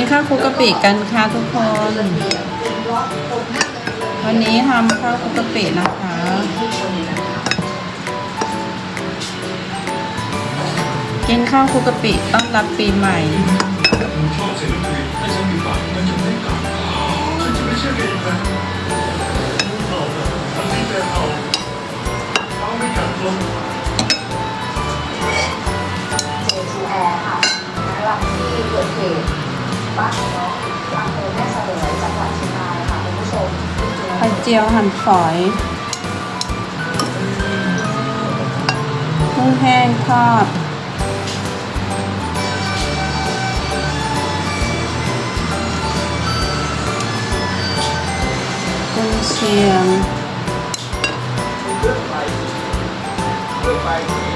กินข้าวคลุกกะปิกันค่ะทุกคน วันนี้ทำข้าวคลุกกะปินะคะ กินข้าวคลุกกะปิต้อนรับปีใหม่ JTR บ้านน้องอำเภอแม่เสลยจังหวัดเชียงรายค่ะคุณผู้ชมไข่เจียวหั่นฝอยกุ้งแห้งทอดกุ้งเชียงมะม่ว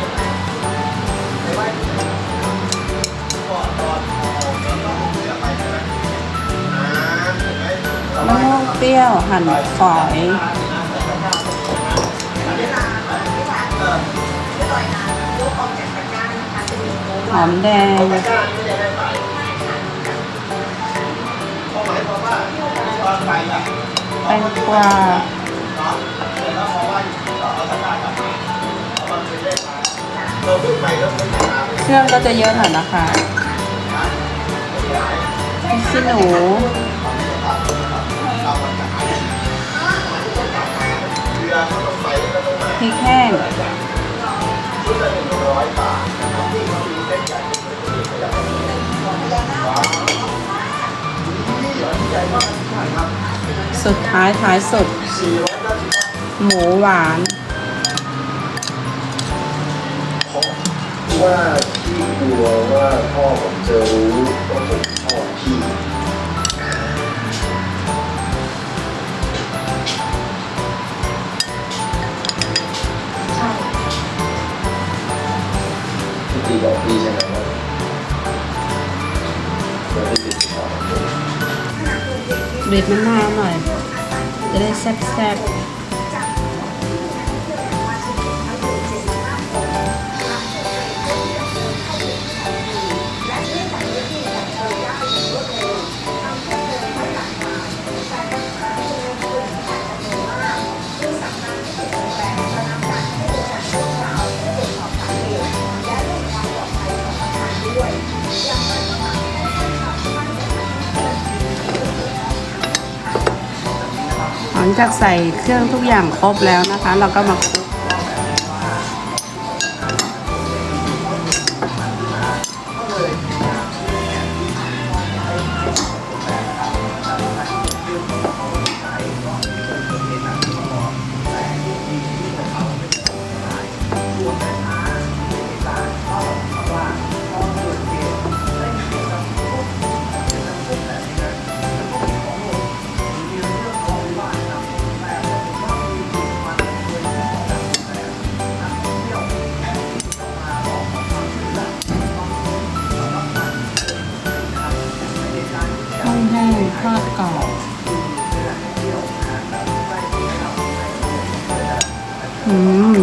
เปรี้ยวหั่นฝอยหอมแดงแตงกวาเครื่องก็จะเยอะหน่อยนะคะพริกขี้หนู ริกแห้งสุดท้ายท้ายสุด หมูหวานว่าพี่กลัวว่าพ่อผมจะรู้ว่าผม พี่ตีบอกพี่ใช่ไหม ลังจากใส่เครื่องทุกอย่างครบแล้วนะคะ เราก็มาคลุก ทอดกรอบอืม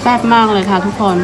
แซ่บมากเลยค่ะทุกคน